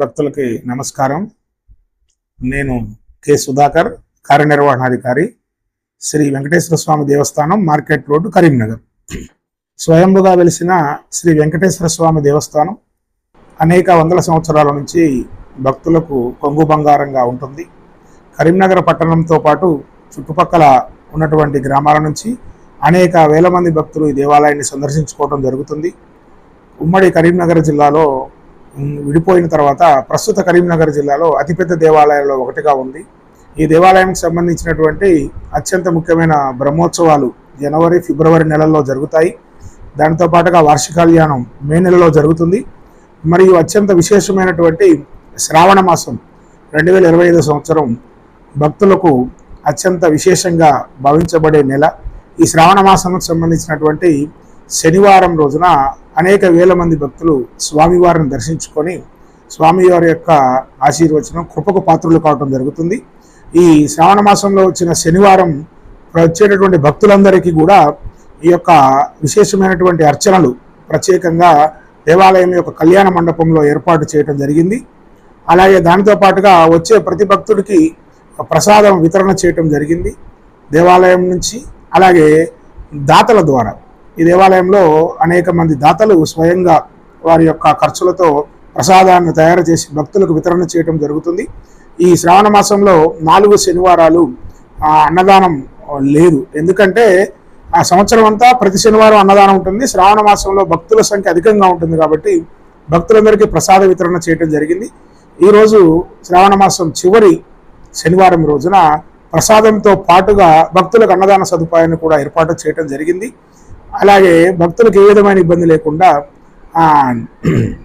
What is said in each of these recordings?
భక్తులకి నమస్కారం. నేను కె సుధాకర్ కార్యనిర్వహణాధికారి శ్రీ వెంకటేశ్వర స్వామి దేవస్థానం మార్కెట్ రోడ్డు కరీంనగర్. స్వయంభుగా వెలిసిన శ్రీ వెంకటేశ్వర స్వామి దేవస్థానం అనేక వందల సంవత్సరాల నుంచి భక్తులకు కొంగు బంగారంగా ఉంటుంది. కరీంనగర్ పట్టణంతో పాటు చుట్టుపక్కల ఉన్నటువంటి గ్రామాల నుంచి అనేక వేల మంది భక్తులు ఈ దేవాలయాన్ని సందర్శించుకోవడం జరుగుతుంది. ఉమ్మడి కరీంనగర్ జిల్లాలో విడిపోయిన తర్వాత ప్రస్తుత కరీంనగర్ జిల్లాలో అతిపెద్ద దేవాలయాల్లో ఒకటిగా ఉంది. ఈ దేవాలయానికి సంబంధించినటువంటి అత్యంత ముఖ్యమైన బ్రహ్మోత్సవాలు జనవరి ఫిబ్రవరి నెలల్లో జరుగుతాయి. దానితో పాటుగా వార్షిక మే నెలలో జరుగుతుంది. మరియు అత్యంత విశేషమైనటువంటి శ్రావణ మాసం రెండు వేల ఇరవై ఐదు సంవత్సరం భక్తులకు అత్యంత విశేషంగా భావించబడే నెల. ఈ శ్రావణ మాసానికి సంబంధించినటువంటి శనివారం రోజున అనేక వేల మంది భక్తులు స్వామివారిని దర్శించుకొని స్వామివారి యొక్క ఆశీర్వచనం కృపకు పాత్రలు కావడం జరుగుతుంది. ఈ శ్రావణ మాసంలో వచ్చిన శనివారం వచ్చేటటువంటి భక్తులందరికీ కూడా ఈ యొక్క విశేషమైనటువంటి అర్చనలు ప్రత్యేకంగా దేవాలయం యొక్క కళ్యాణ మండపంలో ఏర్పాటు చేయడం జరిగింది. అలాగే దానితో పాటుగా వచ్చే ప్రతి భక్తుడికి ప్రసాదం వితరణ చేయటం జరిగింది. దేవాలయం నుంచి అలాగే దాతల ద్వారా. ఈ దేవాలయంలో అనేక మంది దాతలు స్వయంగా వారి యొక్క ఖర్చులతో ప్రసాదాన్ని తయారు చేసి భక్తులకు వితరణ చేయడం జరుగుతుంది. ఈ శ్రావణ మాసంలో నాలుగు శనివారాలు అన్నదానం లేదు. ఎందుకంటే ఆ సంవత్సరం అంతా ప్రతి శనివారం అన్నదానం ఉంటుంది. శ్రావణ మాసంలో భక్తుల సంఖ్య అధికంగా ఉంటుంది కాబట్టి భక్తులందరికీ ప్రసాద వితరణ చేయడం జరిగింది. ఈరోజు శ్రావణ మాసం చివరి శనివారం రోజున ప్రసాదంతో పాటుగా భక్తులకు అన్నదాన సదుపాయాన్ని కూడా ఏర్పాటు చేయడం జరిగింది. అలాగే భక్తులకు ఏ విధమైన ఇబ్బంది లేకుండా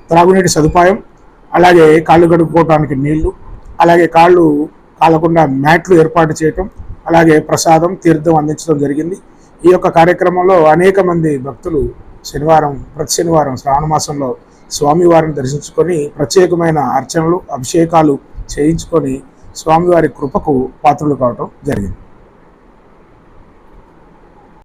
త్రాగునీటి సదుపాయం అలాగే కాళ్ళు కడుక్కోవడానికి నీళ్ళు అలాగే కాళ్ళు కాలకుండా మ్యాట్లు ఏర్పాటు చేయటం అలాగే ప్రసాదం తీర్థం అందించడం జరిగింది. ఈ యొక్క కార్యక్రమంలో అనేక మంది భక్తులు శనివారం ప్రతి శనివారం శ్రావణ మాసంలో స్వామివారిని దర్శించుకొని ప్రత్యేకమైన అర్చనలు అభిషేకాలు చేయించుకొని స్వామివారి కృపకు పాత్రలు కావటం జరిగింది.